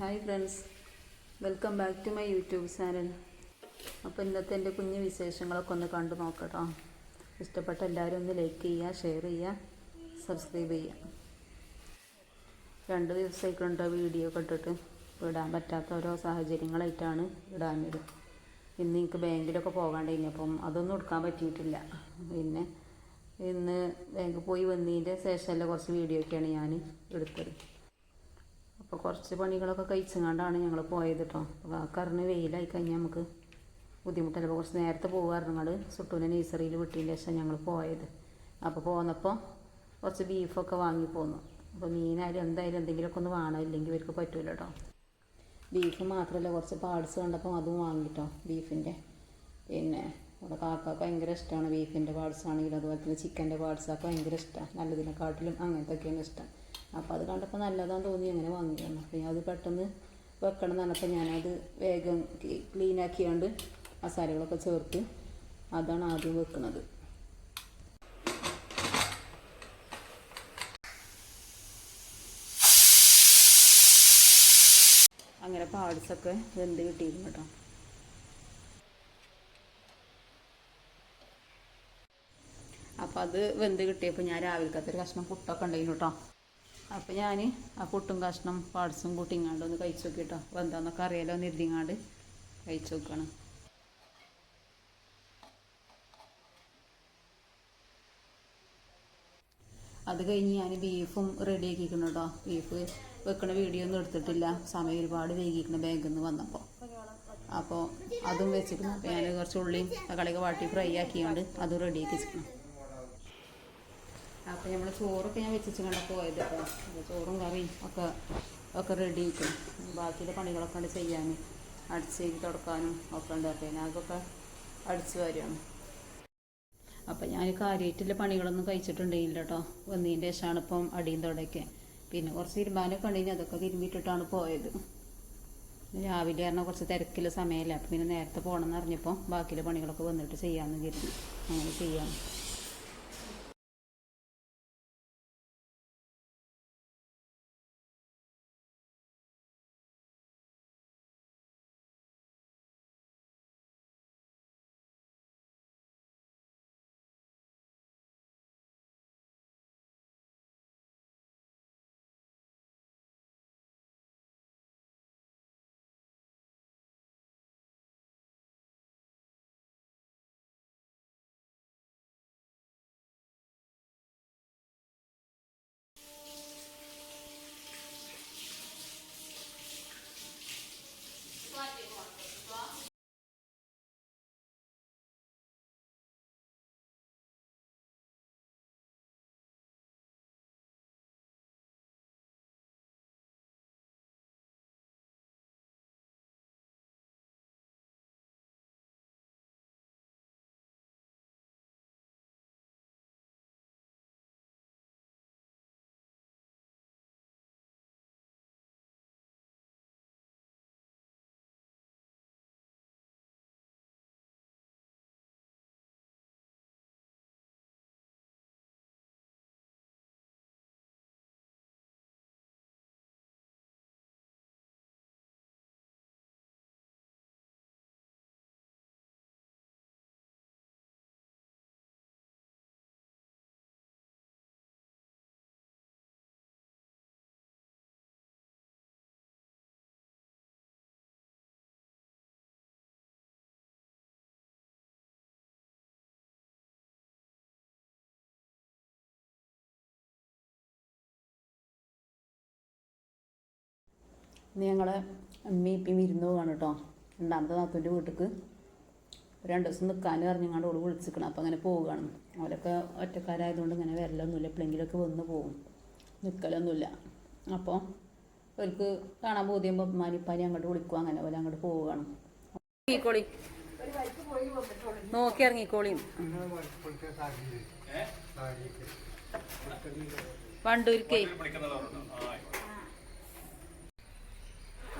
Hi friends welcome back to my YouTube channel അപ്പോൾ ഇന്നത്തെ എന്റെ കുഞ്ഞു വിശേഷങ്ങളൊക്കെ ഒന്ന് കണ്ടു നോക്കട്ടോ. ഇഷ്ടപ്പെട്ട എല്ലാവരും ഒന്ന് ലൈക്ക് ചെയ്യുക ഷെയർ ചെയ്യുക സബ്സ്ക്രൈബ് ചെയ്യുക. രണ്ട് ദിവസമായിക്കുണ്ടോ വീഡിയോ ഒക്കെ ഇട്ടിട്ട്? ഇടാൻ പറ്റാത്ത ഓരോ സാഹചര്യങ്ങളായിട്ടാണ് ഇടാഞ്ഞത്. ഇന്ന് എനിക്ക് ബാങ്കിലൊക്കെ പോകാണ്ടായിനി അപ്പം അതൊന്നും എടുക്കാൻ പറ്റിയിട്ടില്ല. പിന്നെ ഇന്ന് ബാങ്കിൽ പോയി വന്നതിന്റെ ശേഷമല്ല കുറച്ച് വീഡിയോ ഒക്കെയാണ് ഞാൻ എടുത്തത്. അപ്പോൾ കുറച്ച് പണികളൊക്കെ കഴിച്ചങ്ങാണ്ടാണ് ഞങ്ങൾ പോയത് കേട്ടോ കറിന് വെയിലായി കഴിഞ്ഞാൽ നമുക്ക് ബുദ്ധിമുട്ടല്ല. അപ്പോൾ കുറച്ച് നേരത്തെ പോകുമായിരുന്നു സുട്ടൂനെ നേഴ്സറിയിൽ വിട്ടതിന് ശേഷം ഞങ്ങൾ പോയത്. അപ്പോൾ പോന്നപ്പോൾ കുറച്ച് ബീഫൊക്കെ വാങ്ങി പോന്നു. അപ്പോൾ മീനായാലും എന്തായാലും എന്തെങ്കിലുമൊക്കെ ഒന്ന് വേണം. ഇല്ലെങ്കിൽ ഇവർക്ക് പറ്റൂല കേട്ടോ ബീഫ് മാത്രമല്ല കുറച്ച് പാർട്സ് കണ്ടപ്പോൾ അതും വാങ്ങിട്ടോ ബീഫിന്റെ പിന്നെ ഇവിടെ കാക്കൊക്കെ ഭയങ്കര ഇഷ്ടമാണ് ബീഫിന്റെ പാർട്സ് ആണെങ്കിലും അതുപോലെ തന്നെ ചിക്കന്റെ പാർട്സൊക്കെ ഭയങ്കര ഇഷ്ടമാണ് നല്ലതിനെക്കാട്ടിലും അങ്ങനത്തെയൊക്കെയാണ് ഇഷ്ടം. അപ്പോൾ അത് കണ്ടപ്പോൾ നല്ലതാന്ന് തോന്നി അങ്ങനെ വാങ്ങിയതാണ് അപ്പോൾ അത് പെട്ടെന്ന് വെക്കണം എന്നപ്പോൾ ഞാനത് വേഗം ക്ലീൻ ആക്കിയാണ്ട് മസാലകളൊക്കെ ചേർത്ത് അതാണ് ആദ്യം വെക്കുന്നത് അങ്ങനെ പാഡ്സൊക്കെ വെന്ത് കിട്ടിയിരുന്നു കേട്ടോ. അപ്പോൾ അത് വെന്ത് കിട്ടിയപ്പോൾ ഞാൻ രാവിലത്തെ ഒരു കഷ്ണം പുട്ടൊക്കെ ഉണ്ടായിരുന്നു കേട്ടോ. അപ്പോൾ ഞാൻ ആ കുട്ടും കഷ്ണം പാർട്സും കൂട്ടിങ്ങാണ്ട് ഒന്ന് കഴിച്ചു നോക്കി കേട്ടോ വെന്താന്നൊക്കെ അറിയാലോ എന്ന് എഴുതിങ്ങാണ്ട് കഴിച്ചു നോക്കണം. അത് കഴിഞ്ഞ് ഞാൻ ബീഫും റെഡി ആക്കിക്കണം കേട്ടോ. ബീഫ് വെക്കണ വീഡിയോ ഒന്നും എടുത്തിട്ടില്ല. സമയം ഒരുപാട് വൈകിക്കണം ബാങ്കിൽ നിന്ന് വന്നപ്പോൾ അപ്പോൾ അതും അപ്പോൾ ഞാൻ കുറച്ച് ഉള്ളിയും തക്കാളിയൊക്കെ വാട്ടി ഫ്രൈ ആക്കിയാണ്ട് അതും റെഡി ആക്കി വെച്ചിരിക്കണം അപ്പോൾ നമ്മൾ ചോറൊക്കെ ഞാൻ വെച്ചിട്ട് പോയത് അപ്പോൾ ചോറും കറിയും ഒക്കെ ഒക്കെ റെഡി ആയിട്ടും ബാക്കിയുള്ള പണികളൊക്കെ ഉണ്ട് ചെയ്യാൻ അടിച്ചേക്ക് തുടക്കാനും ഒക്കെ ഉണ്ട്. അപ്പോൾ അതൊക്കെ അടിച്ചു വരികയാണ് അപ്പം ഞാൻ കാര്യമായിട്ടുള്ള പണികളൊന്നും കഴിച്ചിട്ടുണ്ടെങ്കിൽ കേട്ടോ വന്നതിന്റെ ശേഷമാണ് ഇപ്പം അടിയും തുടക്കെ പിന്നെ കുറച്ച് തിരുമ്പാനൊക്കെ ഉണ്ടെങ്കിൽ അതൊക്കെ തിരുമ്പിട്ടിട്ടാണ് പോയത്. രാവിലെ പറഞ്ഞാൽ കുറച്ച് തിരക്കില്ല സമയമല്ല അപ്പം പിന്നെ നേരത്തെ പോകണമെന്ന് അറിഞ്ഞപ്പോൾ ബാക്കിയുള്ള പണികളൊക്കെ വന്നിട്ട് ചെയ്യാമെന്ന് കരുതി. അങ്ങനെ ചെയ്യാം ഇന്ന് ഞങ്ങൾ അമ്മയും ഇപ്പം വിരുന്ന് പോവാണ് കേട്ടോ രണ്ടാമത്തെ നാത്തൂന്റെ വീട്ടിക്ക്. രണ്ട് ദിവസം നിൽക്കാൻ അറിഞ്ഞങ്ങാണ്ട് ഓൾ വിളിച്ചിരിക്കണം അപ്പം അങ്ങനെ പോവുകയാണ് അവരൊക്കെ ഒറ്റക്കാരായതുകൊണ്ട് ഇങ്ങനെ വരലൊന്നുമില്ല എപ്പോഴെങ്കിലുമൊക്കെ വന്ന് പോകും നിൽക്കലൊന്നുമില്ല അപ്പോൾ അവർക്ക് കാണാൻ ബോധ്യമ്പോൾ ഉമ്മാനിപ്പാനി അങ്ങോട്ട് വിളിക്കും. അങ്ങനെ പോലെ അങ്ങോട്ട് പോവുകയാണ് നോക്കി ഇറങ്ങിക്കോളി. വണ്ടൂരിക്കേ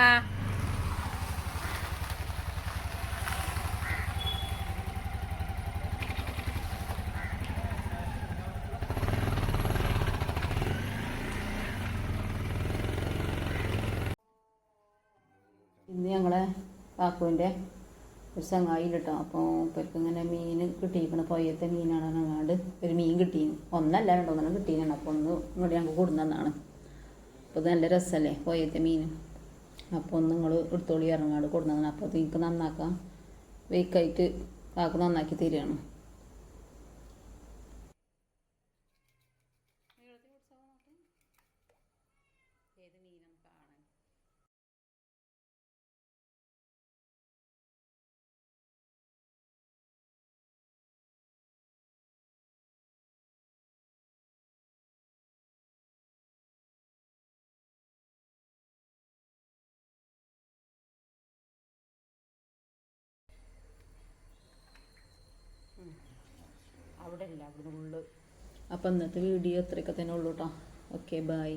ആ. ഇന്ന് ഞങ്ങളെ പാക്കുവിന്റെ ഒരു ചങ്ങായി കിട്ടും അപ്പോൾ ഇവർക്ക് ഇങ്ങനെ മീൻ കിട്ടിയിരിക്കണം പൊയ്യത്തെ മീനാണ് അങ്ങാണ്ട് ഒരു മീൻ കിട്ടീന് ഒന്നല്ല രണ്ടൊന്നും കിട്ടീനാണ് അപ്പോൾ ഒന്ന് ഇങ്ങോട്ട് ഞങ്ങൾക്ക് കൊടുന്നതാണ്. അപ്പോൾ നല്ല രസമല്ലേ പൊയ്യത്തെ മീൻ? അപ്പോൾ നിങ്ങൾ എടുത്തോളി ഇറങ്ങാട് കൊടുന്നതാണ്. അപ്പോൾ നിങ്ങൾക്ക് നന്നാക്കാം. വെയ്ക്കായിട്ട് കാക്ക് നന്നാക്കി തരികയാണ് ഏത് മീനും കാണാൻ? അവിടെ ഇല്ല അവിടെ ഉള്ളു. അപ്പം ഇന്നത്തെ വീഡിയോ ഇത്രയൊക്കെ തന്നെ ഉള്ളൂ കേട്ടോ ഓക്കെ ബൈ